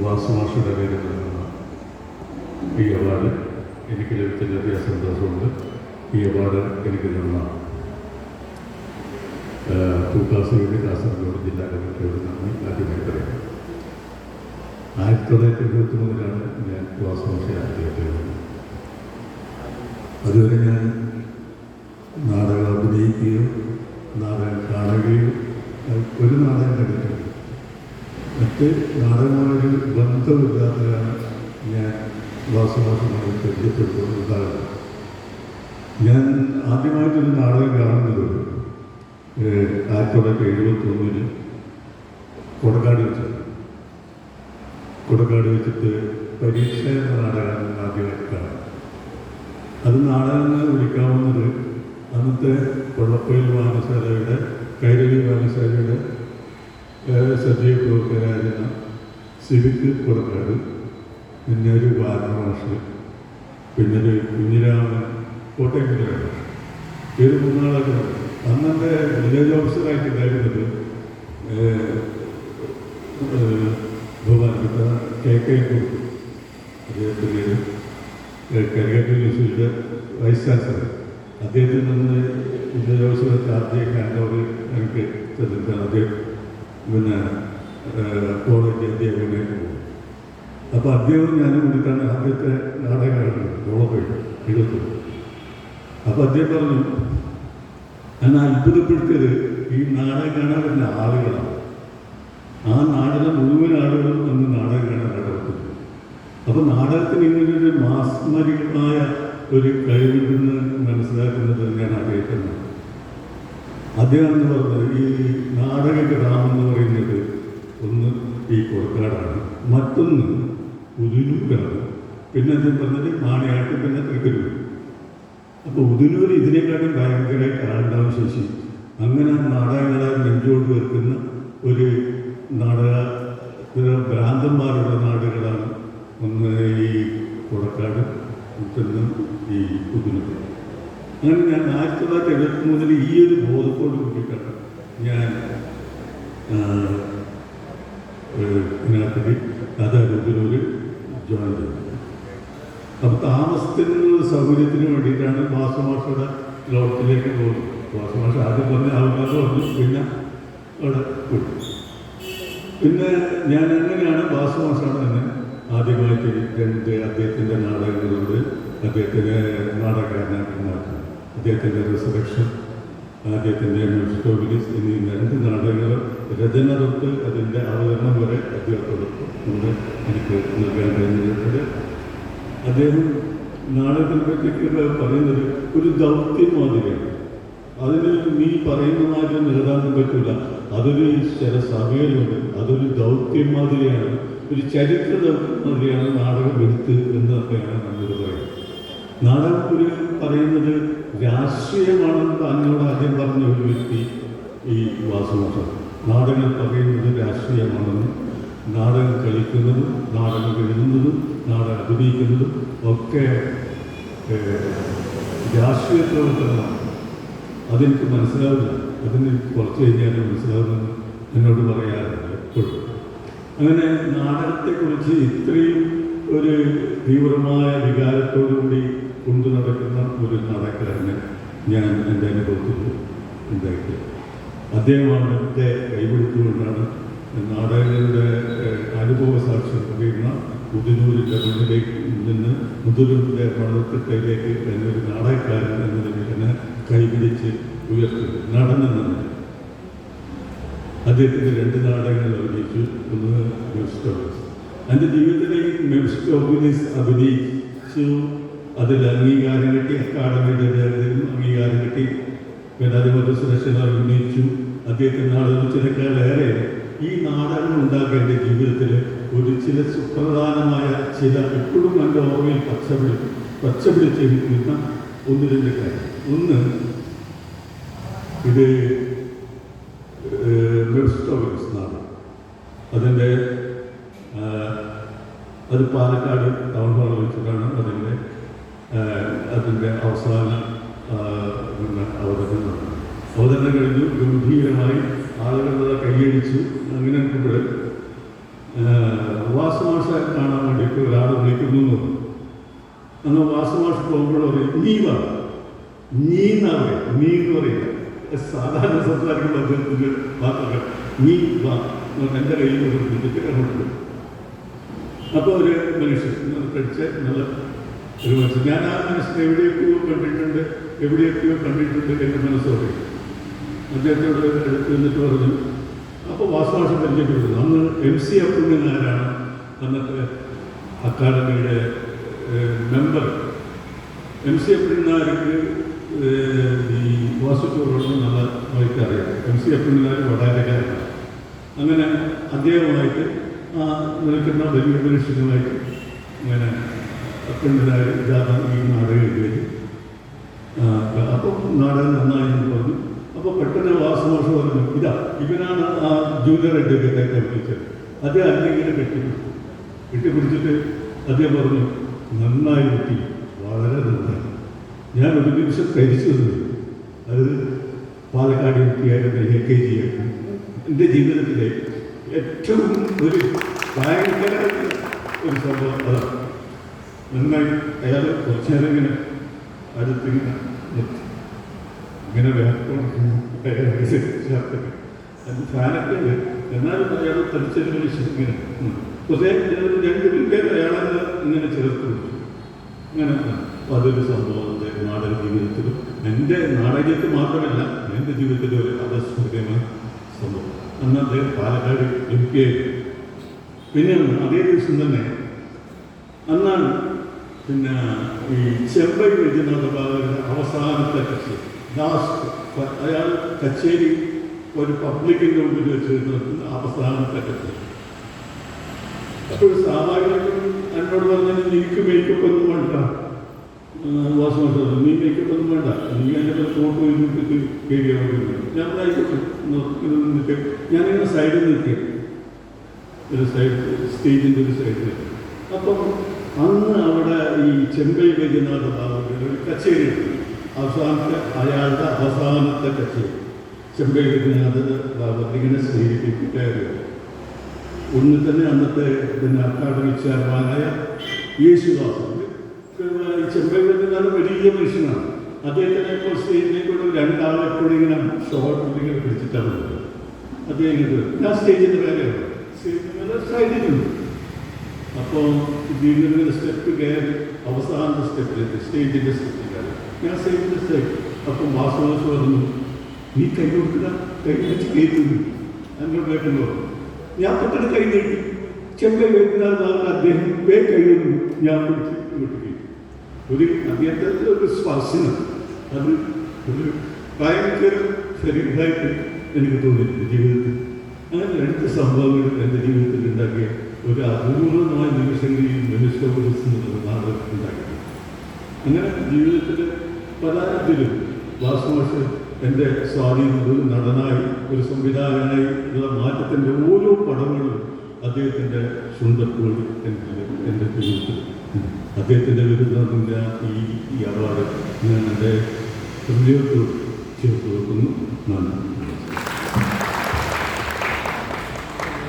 വാസുമാഷയുടെ പേരിൽ നൽകുന്ന ഈ അവാർഡ് എനിക്ക് ലഭിച്ചതിലധികം സന്തോഷമുണ്ട്. ഈ അവാർഡ് എനിക്ക് തന്ന തൂക്കാസുകളുടെ കാസർഗോഡ് ജില്ലാ കമ്മിറ്റിയോട് നന്ദി. ആദ്യമായി പറയാം ആയിരത്തി തൊള്ളായിരത്തി എഴുപത്തി മൂന്നിലാണ് ഞാൻ വാസുമാഷ ആദ്യമായിട്ട് അതുവരെ ഞാൻ നാടകം അഭിനയിക്കുകയോ നാടകം കാണുകയോ ഒരു നാടകം കണ്ടിട്ടില്ല. മറ്റ് നാടകമായൊരു ബന്ധമില്ലാത്തതാണ് ഞാൻ വാസവാസമായി പരിചയപ്പെടുത്തുന്നത് ഞാൻ ആദ്യമായിട്ടൊരു നാടകം കാണുന്നത് ആയിരത്തി തൊള്ളായിരത്തി എഴുപത്തി ഒന്നിന് കൊടക്കാട് വെച്ചാണ് കൊടക്കാട് വെച്ചിട്ട് പരീക്ഷ എന്ന നാടകമാണ് ആദ്യമായിട്ട് കാണാം അത് നാടകങ്ങൾ വിളിക്കാവുന്നത് അന്നത്തെ കൊള്ളപ്പയിൽ വായനശാലയുടെ കൈരളി വായനശാലയുടെ ഏറെ സജീവ പ്രവർത്തകരായിരുന്ന സിവിക്ക് കൊടക്കാട് പിന്നെ ഒരു ബാലമാഷ് ഒരു കുഞ്ഞിരാമൻ കോട്ടയം കുഞ്ഞിരാമൻ ഇവർ മൂന്നാളൊക്കെ അന്നത്തെ വില്ലേജ് ഓഫീസറായിട്ടുണ്ടായിരുന്നത് ഉണ്ടായിരുന്നത് ബഹുമാനപ്പെട്ട കെ കെ കുറുപ്പ് അദ്ദേഹത്തിന്റെ കരിയാറ്റൂർ യൂണിവേഴ്സിറ്റിയുടെ വൈസ് ചാൻസലർ. അദ്ദേഹത്തിൽ നിന്ന് വില്ലേജ് ഓഫീസറെ ചാർജ് ഹാൻഡ് ഓവർ എനിക്ക് തന്നിട്ടാണ് അദ്ദേഹം പിന്നെ കോളേജ് അധ്യാപകനായിട്ട് പോകും. അപ്പോൾ അദ്ദേഹം ഞാനും കൂടിയിട്ടാണ് ആദ്യത്തെ നാടകമായിട്ട് കോളപ്പോയിട്ട് എഴുതുന്നത് അപ്പോൾ അദ്ദേഹം പറഞ്ഞു എന്നാൽ അത്ഭുതപ്പെടുത്തിയത് ഈ നാടകം കാണാൻ വരുന്ന ആളുകളാണ്. ആ നാടകം മുഴുവൻ ആളുകളും അന്ന് നാടകം കാണാൻ നടക്കുന്നത് അപ്പോൾ നാടകത്തിന് ഇങ്ങനൊരു മാസ്മരികമായ ഒരു നിന്ന് മനസ്സിലാക്കുന്നത് ഞാൻ ആഗ്രഹിക്കുന്നത് അദ്ദേഹം എന്ന് പറഞ്ഞത് ഈ നാടക ഗ്രാമം എന്ന് പറയുന്നത് ഒന്ന് ഈ കൊടക്കാടാണ്. മറ്റൊന്ന് ഉദിനൂരാണ് പിന്നെ അദ്ദേഹം പറഞ്ഞത് മാണിയാട്ട് പിന്നെ തൃക്കരൂർ. അപ്പോൾ ഉദിനൂർ ഇതിനെക്കാട്ടും ഭയങ്കര ആളുണ്ടാവും ശേഷി അങ്ങനെ നാടകങ്ങളെ നെഞ്ചോട് വെക്കുന്ന ഒരു നാടക ഭ്രാന്തന്മാരുള്ള നാടുകളാണ് ഒന്ന് ഈ കൊടക്കാട് മറ്റൊന്ന് ഈ ഉദിനൂർ അങ്ങനെ ഞാൻ ആയിരത്തി തൊള്ളായിരത്തി എഴുപത്തി മൂന്നിൽ ഈ ഒരു ബോധത്തോട് കൂടിയിട്ടാണ് ഞാൻ ഇതിനകത്തേക്ക് കഥാരൂപത്തിലൊരു ജോയിൻ ചെയ്തത്. അപ്പോൾ താമസത്തിനുള്ള സൗകര്യത്തിന് വേണ്ടിയിട്ടാണ് വാസുമാഷയുടെ ലോകത്തിലേക്ക് പോകുന്നത്. വാസുമാഷ ആദ്യം പറഞ്ഞ ആൾക്കാർ പറഞ്ഞു പിന്നെ അവിടെ വിട്ടു പിന്നെ ഞാൻ എങ്ങനെയാണ് വാസുമാഷാണ് തന്നെ ആദ്യമായിട്ട് രണ്ട് അദ്ദേഹത്തിന്റെ നാടകങ്ങളോട് അദ്ദേഹത്തിന്റെ നാടകക്കാരനായിട്ട് മാറ്റുന്നത്? അദ്ദേഹത്തിന്റെ റിസറക്ഷൻ അദ്ദേഹത്തിന്റെ മ്യൂസിക്കോബിലിസ് എന്നീ രണ്ട് നാടകങ്ങൾ രചന തൊട്ട് അതിന്റെ അവതരണം വരെ അദ്ദേഹത്തോടൊപ്പം എനിക്ക് നൽകാൻ കഴിഞ്ഞിട്ടുണ്ട്. അദ്ദേഹം നാടകത്തിനെ പറ്റി പറയുന്നത് ഒരു ദൗത്യം മാതിരിയാണ്. അതിന് നീ പറയുന്ന മാതിരി നേടാനും പറ്റില്ല അതൊരു ചില സഭയിലുണ്ട് അതൊരു ദൗത്യം മാതിരിയാണ്. ഒരു ചരിത്ര ദൗത്യം മാതിരിയാണ് നാടകം എടുത്ത് എന്നൊക്കെയാണ് നമ്മൾ പറയുന്നത്. നാടകം ഒരു പറയുന്നത് രാഷ്ട്രീയമാണെന്ന് തന്നോട് ആദ്യം പറഞ്ഞ ഒരു വ്യക്തി ഈ വാസുമാഷ നാടകം പറയുന്നത് രാഷ്ട്രീയമാണെന്ന് നാടകം കളിക്കുന്നതും നാടകം എഴുതുന്നതും നാടകം അഭിനയിക്കുന്നതും ഒക്കെ രാഷ്ട്രീയ പ്രവർത്തനമാണ്. അതെനിക്ക് മനസ്സിലാവില്ല അതിന് കുറച്ച് കഴിഞ്ഞാൽ മനസ്സിലാവുമെന്ന് എന്നോട് പറയാറുണ്ട് എപ്പോഴും. അങ്ങനെ നാടകത്തെക്കുറിച്ച് ഇത്രയും ഒരു തീവ്രമായ വികാരത്തോടുകൂടി കൊണ്ടു നടക്കുന്ന ഒരു നടക്കാരന് ഞാൻ എന്റെ അനുഭവത്തിൽ ഉണ്ടായിട്ട് അദ്ദേഹമാണ് എന്റെ കൈപിടിച്ചുകൊണ്ടാണ് നാടകങ്ങളുടെ അനുഭവ സാക്ഷ്യം പറയുന്ന പുതിനൂരിന്റെ മണ്ണിലേക്ക് നിന്ന് മുതിരൂരിന്റെ മണത്തിലേക്ക് തന്നെ ഒരു നാടകക്കാരൻ എന്ന നിലയിൽ തന്നെ കൈപിടിച്ച് ഉയർത്തി നടന്നു നിന്ന് അദ്ദേഹത്തിന്റെ രണ്ട് നാടകങ്ങൾ അഭിനയിച്ചു. ഒന്ന് മെബ്സ്റ്റോബിസ് എന്റെ ജീവിതത്തിലേക്ക് ഈ മെബ്സ്റ്റോബിനിസ് അഭിനയിച്ചു. അതിൽ അംഗീകാരം കിട്ടി അക്കാഡമിയുടെ ഇതിലും അംഗീകാരം കിട്ടി അതുപോലെ സുരക്ഷ അഭിനയിച്ചു. അദ്ദേഹത്തിന്റെ നാടകത്തിനേക്കാളേറെ ഈ നാടകം ഉണ്ടാക്കിയ എന്റെ ജീവിതത്തിൽ ഒരു ചില സുപ്രധാനമായ ചില എപ്പോഴും എന്റെ ഓർമ്മയിൽ പച്ചപിടി പച്ചപിടിച്ച് നിൽക്കുന്ന ഒന്ന് രണ്ട് കാര്യം. ഒന്ന് ഇത് മെബ്സ്റ്റോവിൽസ് നാടകം അതിന്റെ ആ, അത് പാലക്കാട് ടൗൺ ഹാളിൽ വെച്ചിട്ടാണ് അതിന്റെ അതിന്റെ അവസാന പിന്നെ അവതരണം. അവതരണം കഴിഞ്ഞു ഗംഭീരമായി ആളുകളുടെ കൈയടിച്ചു. അങ്ങനെ കൂടെ വാസമാഷ കാണാൻ വിളിക്കുന്നു എന്ന് പറഞ്ഞു. അന്ന് വാസമാഷ പോകുമ്പോൾ പറയും നീ വാ. നീ എന്നാ പറയുക നീ എന്ന് പറയില്ല. സാധാരണ സംസാരിക്കുന്ന അദ്ദേഹത്തിന്റെ വാക്കുകൾ നീ വാ. എന്റെ കയ്യിൽ ഒരു പിടിച്ചിട്ട് അങ്ങോട്ട് അപ്പോൾ ഒരു മനുഷ്യൻ പഠിച്ച നല്ല ഒരു മനുഷ്യൻ ഞാൻ ആ മനുഷ്യൻ എവിടെയൊക്കെയോ കണ്ടിട്ടുണ്ട് എവിടെയൊക്കെയോ കണ്ടിട്ടുണ്ട് എന്റെ മനസ്സോടെ. അദ്ദേഹത്തോട് എടുത്ത് നിന്നിട്ട് പറഞ്ഞു അപ്പോൾ വാസുഭാഷ പരിചയപ്പെടുന്നത് അന്ന് എം സി അബ്ദുൽ ആരാണ്? അന്നത്തെ അക്കാദമിയുടെ മെമ്പർ എം സി അബ്ദുൽനാർക്ക് ഈ വാസുചോറോട് നല്ല വഴിക്ക് അറിയാം എം സി അബ്ദുൽനാർ വടാരക്കാരനാണ് അങ്ങനെ അദ്ദേഹവുമായിട്ട് ആ നിൽക്കുന്ന വലിയ മനുഷ്യനുമായിട്ട് ഇങ്ങനെ അബ്ദുൽനാർ ഇതാണ് ഈ നാടകം എഴുതി അപ്പം നാടകം നന്നായി എന്ന് പറഞ്ഞു. അപ്പോൾ പെട്ടെന്ന് വാസുദോഷം പറഞ്ഞു ഇതാ ഇവനാണ് ആ ജൂനിയർ അഡ്വക്കേറ്റായിട്ട് വിളിച്ചത് അദ്ദേഹം അല്ലെങ്കിൽ കെട്ടിപ്പിടിച്ചു. കെട്ടിപ്പിടിച്ചിട്ട് അദ്ദേഹം പറഞ്ഞു നന്നായി കിട്ടി വളരെ നന്നായി. ഞാൻ ഒരു നിമിഷം കരിച്ചു തന്നു. അത് പാലക്കാട് കുട്ടിയായിരുന്ന എ കെ ജി ആയിരുന്നു. എന്റെ ജീവിതത്തിലെ ഏറ്റവും ഒരു ഭയങ്കര ഒരു സംഭവം അതാണ് നന്നായി അയാൾ കുറച്ച് നേരം ഇങ്ങനെ അടുത്തിങ്ങനെ നിർത്തി. ഇങ്ങനെ അത് ഫാനൊക്കെ എന്നാലും അയാൾ തടിച്ചൊരു ശേഷം ഇങ്ങനെ ഉം. പക്ഷേ ഒരു രണ്ട് പേര് അയാളെ ഇങ്ങനെ ചേർത്ത് ഇങ്ങനെ അതൊരു സംഭവം. എന്റെ നാടക ജീവിതത്തിലും എന്റെ നാടകത്തിൽ മാത്രമല്ല എന്റെ ജീവിതത്തിലെ ഒരു സംഭവം അന്ന് അദ്ദേഹം പാലക്കാട് എം പി ആയിരുന്നു പിന്നെ അതേ ദിവസം തന്നെ അന്നാണ് പിന്നെ ഈ ചെമ്പൈ വൈദ്യനാഥ ബാലകരുടെ അവസാനത്തെ കച്ചേരി ലാസ്റ്റ് അയാൾ കച്ചേരി ഒരു പബ്ലിക്കിന്റെ മുമ്പിൽ വെച്ച് നടത്തുന്ന അവസാനത്തെ കച്ചേരി അപ്പോൾ സ്വാഭാവികമായിട്ടും എന്നോട് പറഞ്ഞാൽ എനിക്ക് മേക്കപ്പ് ഒന്നും വേണ്ട വാസമായിട്ട് നീ മേക്കപ്പ് ഒന്നും വേണ്ട. നീ എന്റെ ഫോട്ടോ ഇരുന്നിട്ട് കയറിയാൽ ഞാൻ ആയിക്കോട്ടെ നിന്നിട്ട് ഞാനിങ്ങനെ സൈഡിൽ നിൽക്കുക ഒരു സൈഡ് സ്റ്റേജിന്റെ ഒരു സൈഡിൽ അപ്പം അന്ന് അവിടെ ഈ ചെമ്പൈ വൈദ്യനാഥ ബാബുവിന്റെ ഒരു കച്ചേരി. അവസാനത്തെ അയാളുടെ അവസാനത്തെ കച്ചേരി. ചെമ്പൈ വൈദ്യനാഥ ബാബു ഇങ്ങനെ സ്നേഹിപ്പിക്കുകയായിരുന്നു ഒന്ന് തന്നെ അന്നത്തെ പിന്നെ അക്കാദമി ചെയർമാനായ യേശുദാസ്. ഈ ചെമ്പൈ വൈദ്യനാഥ വലിയ മനുഷ്യനാണ്. അദ്ദേഹത്തിനെ ഇപ്പോൾ സ്റ്റേജിലേക്കൂടെ രണ്ടാളെ കൂടി ഇങ്ങനെ ഷോർട്ട് ഇങ്ങനെ പിടിച്ചിട്ടാണ്. അദ്ദേഹം. ഞാൻ സ്റ്റേജിന്റെ മേലെയാണ് സ്റ്റേജിന്റെ സൈഡിലുണ്ട് അപ്പോൾ വീണ്ടും സ്റ്റെപ്പ് കയറി അവസാനത്തെ സ്റ്റെപ്പിലേക്ക് സ്റ്റേജിന്റെ സ്റ്റെപ്പിൽ കയറി. ഞാൻ സ്റ്റേജിന്റെ സ്റ്റെപ്പ് അപ്പം വാസുവാസ് പറഞ്ഞു നീ കൈ കൊടുക്കുക കൈ വെച്ച് കയറ്റുന്നു എന്നോട് കേൾക്കുന്നു ഞാൻ പെട്ടെന്ന് കൈ നീട്ടി. ചെമ്പൈ വെക്കുന്ന അദ്ദേഹം വേ കഴിയുന്നു ഞാൻ പിടിച്ച് കയറ്റി ഒരു അദ്ദേഹത്തെ ഒരു സ്പർശനം. അത് ഒരു ഭയങ്കര ശരീരമായിട്ട് എനിക്ക് തോന്നിയിട്ടുണ്ട് ജീവിതത്തിൽ. അങ്ങനെ രണ്ട് സംഭവങ്ങൾ എന്റെ ജീവിതത്തിൽ ഉണ്ടാക്കിയ ഒരു അപൂർവമായ നിമിഷങ്ങളിൽ മനുഷ്യവൃത്തി നാടകം ഉണ്ടാക്കി അങ്ങനെ ജീവിതത്തിൽ പല ഇതിലും വാസുമാഷ് എന്റെ സ്വാധീനം ഒരു നടനായി ഒരു സംവിധായകനായി ഉള്ള മാറ്റത്തിന്റെ അദ്ദേഹത്തിന്റെ ചുണ്ടപ്പോൾ എന്റെ എന്റെ ജീവിതത്തിൽ അദ്ദേഹത്തിന്റെ വിരുദ്ധ ഈ ഈ അവാർഡ് ഞാൻ എന്റെ ഹൃദയത്തോട് ചേർത്ത് വെക്കുന്നു. നന്ദി.